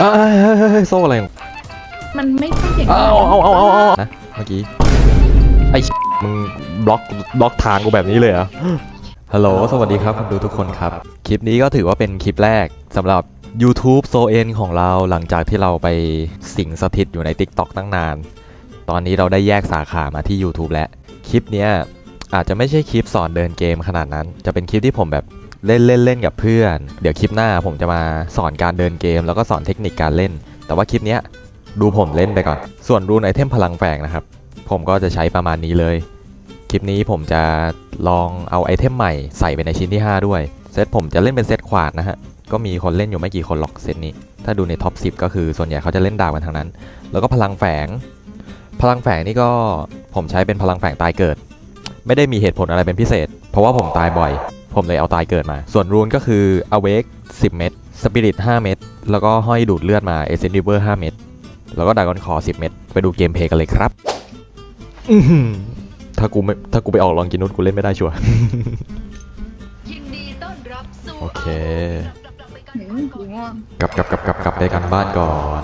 เอ้ยเฮ้ยเฮ้ยเฮ้ยโซ่อะไรมันไม่ใช่เสียงเอาเอาเอาเอาเอานะเมื่อกี้ไอ้ มึงบล็อกบล็อกทางกูแบบนี้เลยเหรอฮัลโหลสวัสดีครับคุณดูทุกคนครับ คลิปนี้ก็ถือว่าเป็นคลิปแรกสำหรับ YouTube โซเอ็นของเราหลังจากที่เราไปสิงสถิตอยู่ใน TikTok ตั้งนาน ตอนนี้เราได้แยกสาขามาที่ YouTube แล้ว คลิปเนี้ยอาจจะไม่ใช่คลิปสอนเดินเกมขนาดนั้น จะเป็นคลิปที่ผมแบบ เล่นเล่นเล่นกับเพื่อน เดี๋ยวคลิปหน้าผมจะมาสอนการเดินเกม แล้วก็สอนเทคนิคการเล่น แต่ว่าคลิปนี้ดูผมเล่นไปก่อน ส่วนรูนไอเทมพลังแฝงนะครับ ผมก็จะใช้ประมาณนี้เลย คลิปนี้ผมจะลองเอาไอเทมใหม่ใส่ไปในชิ้นที่ 5 ด้วย เซตผมจะเล่นเป็นเซตขวานนะฮะ ก็มีคนเล่นอยู่ไม่กี่คนหรอกเซตนี้ ถ้าดูในท็อป10 ก็คือส่วนใหญ่เขาจะเล่นดาวกันทางนั้น แล้วก็พลังแฝง พลังแฝงนี่ก็ผมใช้เป็นพลังแฝงตายเกิด ไม่ได้มีเหตุผลอะไรเป็นพิเศษ เพราะว่าผมตายบ่อย ผมเลยเอาตายเกิดมา ส่วนรูนก็คือ awake 10 เม็ด spirit 5 เม็ด แล้วก็ห้อยดูดเลือดมา essence river 5 เม็ด แล้วก็ดากอนคอ10 เม็ด ไปดูเกมเพลย์กันเลยครับอื้อหือถ้ากูไม่ถ้ากูไปออกลองกินนุชกูเล่นไม่ได้ชัวร์ยินดีต้อนรับสู่โอเคหืมกูง่วงกลับกลับกลับกลับกลับไปกันบ้านก่อน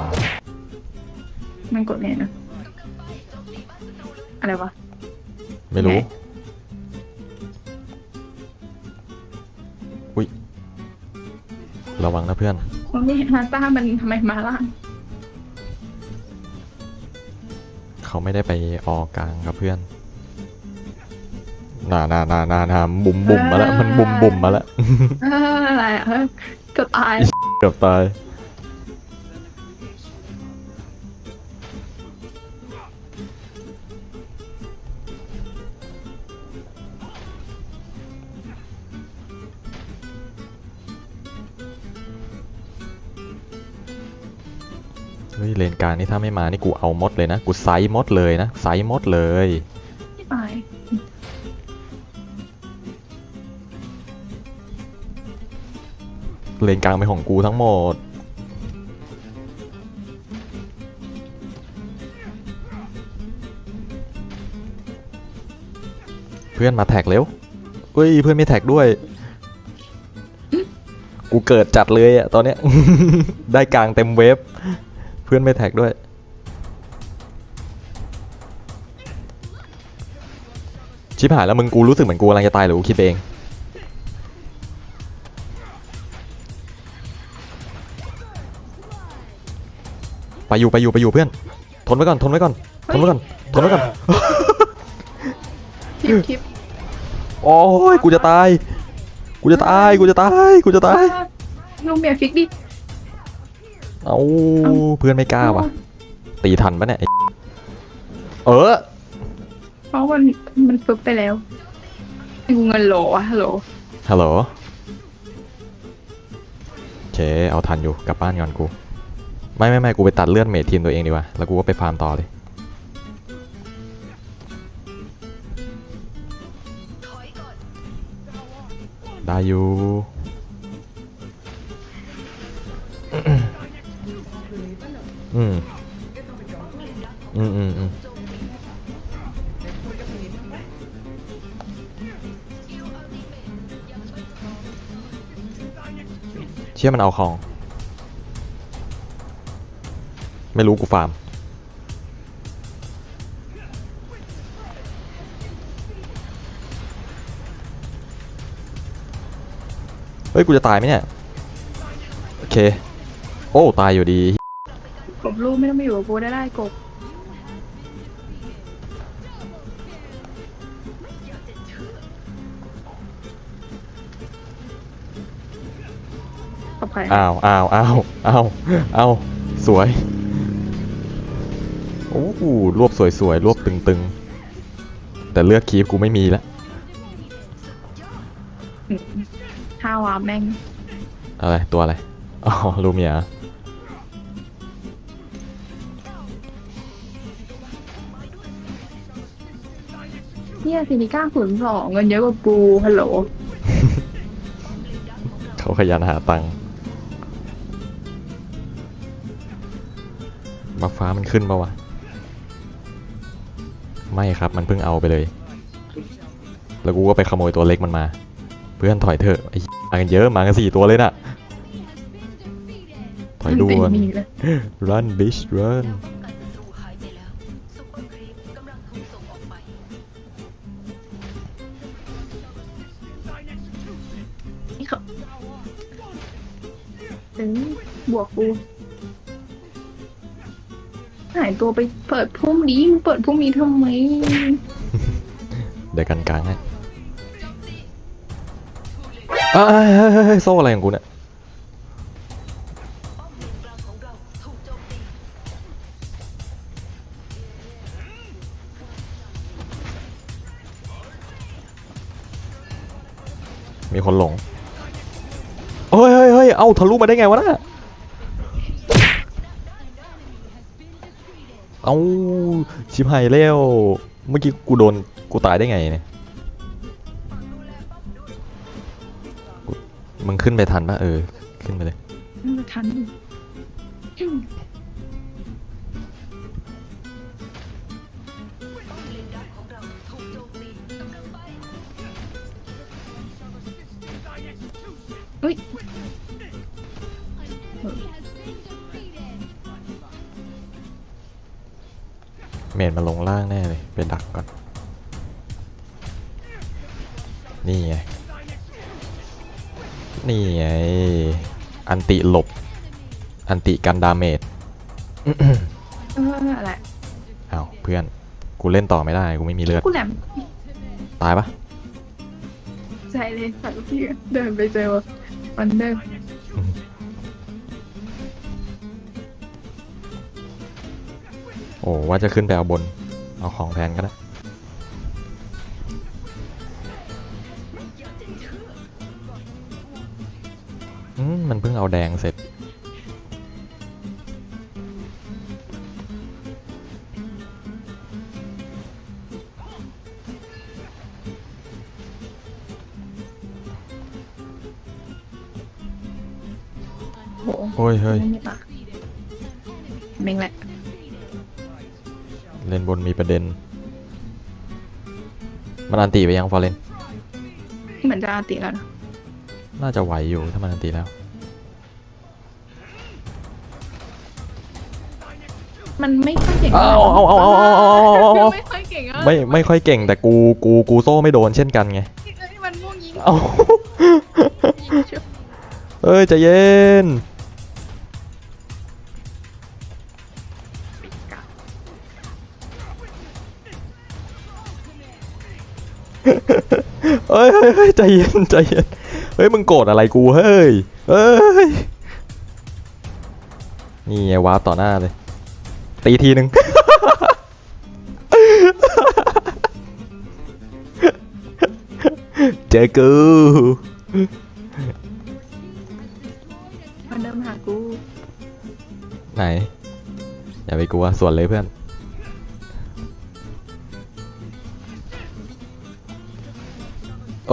มันกดไงนะ อะไรวะ ไม่รู้ ระวังนะเพื่อนมันไม่ฮาต้ามันทำไมมาล่างเขาไม่ได้ไปออกกลางกับเพื่อนน่าน่าน่าน่าน่าบุ่มบุ่มมาแล้วมันบุ่มบุ่มมาแล้ว เอ้ออะไรอะเฮ้ยเกือบตาย เกือบตาย กลางนี่ถ้าไม่มานี่กูเอามดเลยนะ กูไซส์มดเลยนะ ไซส์มดเลยไม่ตายเลนกลางเป็นของกูทั้งหมด เพื่อนมาแท็กเร็วเฮ้ยเพื่อนไม่แท็กด้วย กูเกิดจัดเลยอะตอนเนี้ย ได้กลางเต็มเวฟเพื่อนไม่แท็กด้วย ชิบหายแล้วมึงกูรู้สึกเหมือนกูกำลังจะตายหรือกูคิดไปเองไปอยู่ไปอยู่ไปอยู่เพื่อน ทนไว้ก่อนทนไว้ก่อนทนไว้ก่อนทนไว้ก่อนทิปทิปโอ้ยกูจะตาย กูจะตาย กูจะตาย กูจะตายลูกเมียฟิกดิ เอาเพื่อนไม่กล้าวะตีทันปะเนี่ยไอ้เออเพราะมันมันฟึบไปแล้วไอ้กูเงินโหลอะฮัลโหลฮัลโหลโอเคเอาทันอยู่กลับบ้านก่อนกู ไม่ไม่ไม่กูไปตัดเลือดเมททีมตัวเองดีกว่า แล้วกูก็ไปฟาร์มต่อเลยถอยก่อนได้อยู่ อืมอืมอืมอืมเชื่อมันเอาของ ไม่รู้กูฟาร์มเฮ้ย กูจะตายไหมเนี่ย โอเค โอ้ ตายอยู่ดี บลูกไม่ต้องมาอยู่กับกูได้ได้กบกับใครอ้าวอ้าวอ้าวอ้าวอ้าวสวย โอ้โหรวบสวยๆ รวบตึงๆ แต่เลือกคีฟกูไม่มีแล้วอืมห้าวาแม่งอะไร ตัวอะไร อ๋อ ลูเมีย ยซินิก้าศูนย์สองเงินเยอะกว่ากูฮัลโหลเขาขยันหาตังค์บัฟฟ้ามันขึ้นปะวะ ไม่ครับมันเพิ่งเอาไปเลย แล้วกูก็ไปขโมยตัวเล็กมันมา เพื่อนถอยเถอะไอ้มากันเยอะมากันสี่ตัวเลยน่ะ ถอยด่วนมีเลย run bitch run บวกกูหายตัวไปเปิดพรุ่งนี้เปิดพรุ่งนี้ทำไม เดี๋ยวกันกลางให้เอ้ยเฮ้ยเฮ้ยเฮ้ยโซ่อะไรของกูเนี่ยมีคนหลง เฮ้ยเฮ้ยเฮ้ยเอ้าทะลุมาได้ไงวะน่ะเอาชิบหายแล้ว เมื่อกี้กูโดนกูตายได้ไงเนี่ยมึงขึ้นไปทันปะเออ ขึ้นไปเลยทัน เฮ้ยเมนมาลงล่างแน่เลยไปดักก่อน นี่ไง นี่ไง อันติหลบ อันติกันดาเมจเอออะไรอ้าวเพื่อน กูเล่นต่อไม่ได้ กูไม่มีเลือด กูแหลม ตายปะ ใจเลยสัตว์พี่เดินไปเจอมันเดอร์โอ้ว่าจะขึ้นไปเอาบน เอาของแทนก็ได้อืมมันเพิ่งเอาแดงเสร็จ โหโอ้ยเฮ้ยไม่มีปะเมงแหละ เล่นบนมีประเด็น มันอันตีไปยังฟอร์เรนเหมือนจะอาติแล้วนะน่าจะไหวอยู่ถ้ามันอันตีแล้ว มันไม่ค่อยเก่งเอาเอาเอาเอาเอาเอาเอาเอาไม่ค่อยเก่งอะไม่ไม่ค่อยเก่งแต่กูกูกูโซ่ไม่โดนเช่นกันไงเอ้ยมันม่วงยิงเอายิงเชียวเอ้ยใจะเย็น เฮ้ยเฮ้ยเฮ้ยใจเย็นใจเย็น เฮ้ยมึงโกรธอะไรกูเฮ้ยเฮ้ย นี่ไงวาร์ปต่อหน้าเลย ตีทีหนึ่งเจอกูมันเดินมาหากู ไหน อย่าไปกลัวส่วนเลยเพื่อน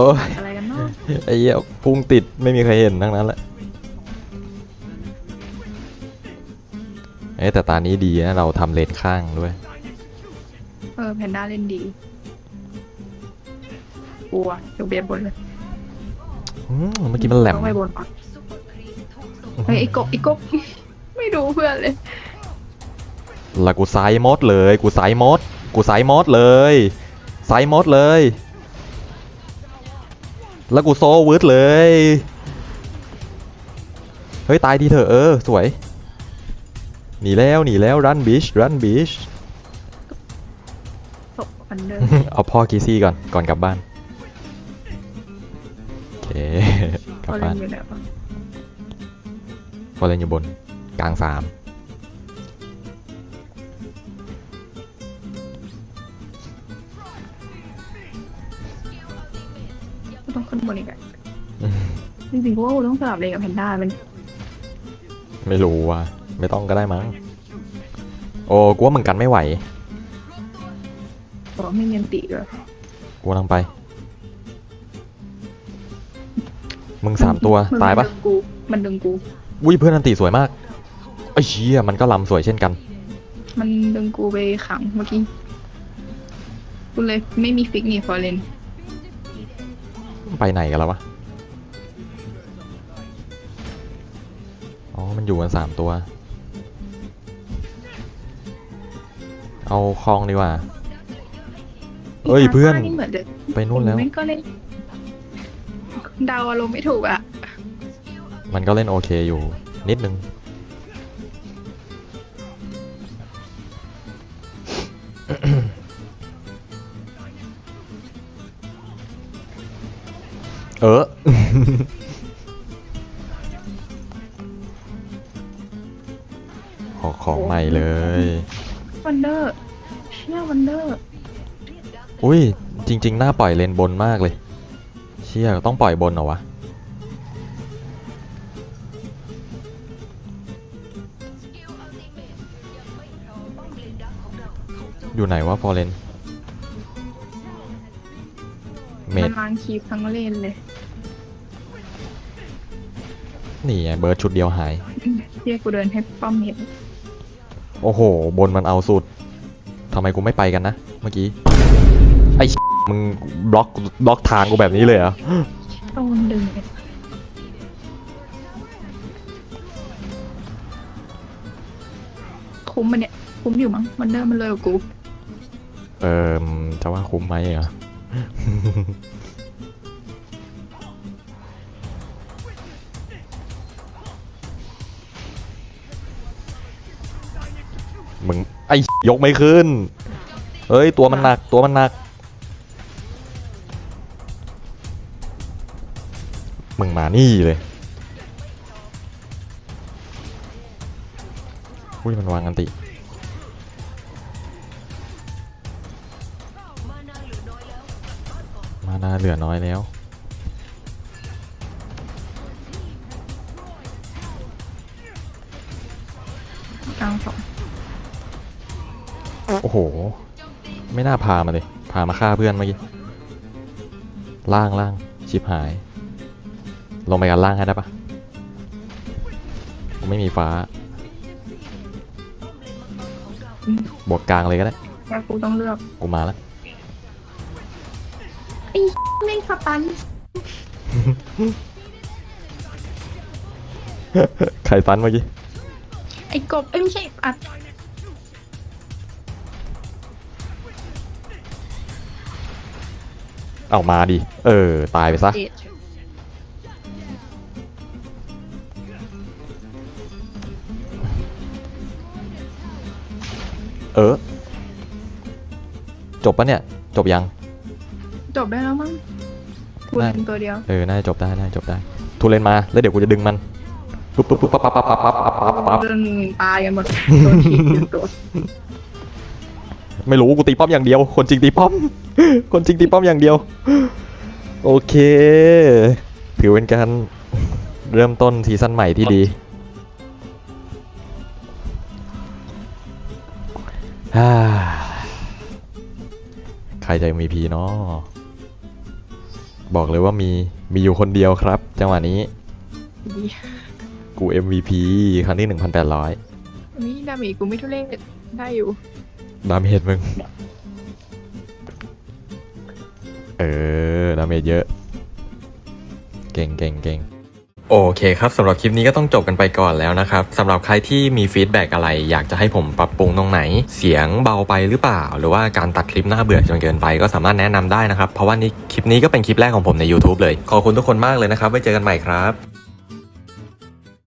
โอ้ยอะไรกันเนาะไอ้เหี้ยพุ่งติดไม่มีใครเห็นทั้งนั้นแหละเอ้ยแต่ตานี้ดีนะเราทำเลนข้างด้วย เออแพนด้าเล่นดีกลัวเดี๋ยวเบียดบนเลยอืมเมื่อกี้มันแหลมต้องไปบนปะซุปเปอร์ครีปถูกส่งเฮ้ยไอ้กบไอ้กบไม่ดูเพื่อนเลยแล้วกูไซส์มดเลย กูไซส์มด กูไซส์มดเลยไซส์มดเลย แล้วกูโซวืดเลย เฮ้ย ตายทีเถอะเออ สวย หนีแล้ว หนีแล้ว รันบิช รันบิชศพมันเดินเอาพ่อกีซี่ก่อน ก่อนกลับบ้าน โอเค กลับเขาเล่บ้านนอยู่แล้วปะพอเล่นอยู่บน กลางสาม บนอีกอะจริงๆกูว่ากูต้องสลับเลยกับแพนด้ามันไม่รู้ว่ะไม่ต้องก็ได้มั้ง โอ้กูว่ามึงกันไม่ไหว บอกว่าไม่เงียนติด้วยกูกำลังไป มึงสามตัวมันตายปะดึงกูมันดึงกู อุ้ยเพื่อนอันตีสวยมากไอ้เชี่ยมันก็ลำสวยเช่นกัน มันดึงกูไปขังเมื่อกี้ กูเลยไม่มีฟิกนี่ฟอร์เรน ไปไหนกันแล้ววะอ๋ออ๋อ มันอยู่กันสามตัว เอาคลองดีกว่า เอ้ยเพื่อน นี่เหมือนเดิมไปนู่นแล้ว มันก็เล่นเดาอารมณ์ไม่ถูกอะมันก็เล่นโอเคอยู่นิดนึง ขอของใหม่เลย วันเดอร์เชี่ยวันเดอร์อุ้ย จริง ๆ น่าปล่อยเลนบนมากเลย เชี่ยต้องปล่อยบนเหรอวะ อยู่ไหนวะฟอร์เรนเมมัดนวางคีบทั้งเลนเลยนี่ไงเบิร์ดชุดเดียวหายเชี่ยกูเดินให้ป้อมเห็น โอ้โห บนมันเอาสุดทำไมกูไม่ไปกันนะ เมื่อกี้ ไอ้มึงบล็อกบล็อกทางกูแบบนี้เลยเหรอต้องดึงเลยคุ้มมันเนี่ย คุ้มอยู่มั้งวันเดอร์มันเลยกว่ากู เออจะว่าคุ้มไหมเหรอ มึงไอ้ยกไม่ขึ้น เฮ้ย ตัวมันหนัก ตัวมันหนัก มึงมานี่เลยอุ้ยมันวางอันติ มานาเหลือน้อยแล้ว กลางสอง โอ้โห ไม่น่าพามาเลย พามาฆ่าเพื่อนเมื่อกี้ ล่างล่างชิบหาย ลงไปกันล่างให้ได้ปะผมไม่มีฟ้า บวกกลางเลยก็ได้แล้วกูต้องเลือก กูมาแล้ว ไอ้แม่งสตันใครฟันเมื่อกี้ ไอ้กบ เอ้ยไม่ใช่อัด เอามาดิ เออ ตายไปซะเอ็ดเออ จบปะเนี่ย จบยัง จบได้แล้วมั้งกูได้เล่นตัวเดียว เออ น่าจะจบได้ น่าจะจบได้ ทูเลนมา แล้วเดี๋ยวกูจะดึงมัน ปุ๊บปุ๊บปุ๊บปั๊บปั๊บปั๊บปั๊บปั๊บปั๊บปั๊บเดินตายกันหมดโดนขีดอยู่ตัว ไม่รู้ กูตีป้อมอย่างเดียว คนจริงตีป้อม คนจริงตีป้อมอย่างเดียว โอเค ถือเป็นการเริ่มต้นซีซั่นใหม่ที่ดีฮ่าใครจะ MVP เนาะบอกเลยว่ามีมีอยู่คนเดียวครับ จังหวะนี้ดีกู MVP ครั้งที่1,800นี่ดาเมจกูไม่ทุเรศได้อยู่ ดาเมจมึง เออดาเมจเยอะ เก่งเก่งเก่งโอเคครับสำหรับคลิปนี้ก็ต้องจบกันไปก่อนแล้วนะครับสำหรับใครที่มีฟีดแบ็กอะไร อยากจะให้ผมปรับปรุงตรงไหน เสียงเบาไปหรือเปล่า หรือว่าการตัดคลิปน่าเบื่อจนเกินไปก็สามารถแนะนำได้นะครับ เพราะว่านี่คลิปนี้ก็เป็นคลิปแรกของผมใน YouTube เลย ขอบคุณทุกคนมากเลยนะครับ ไว้เจอกันใหม่ครับ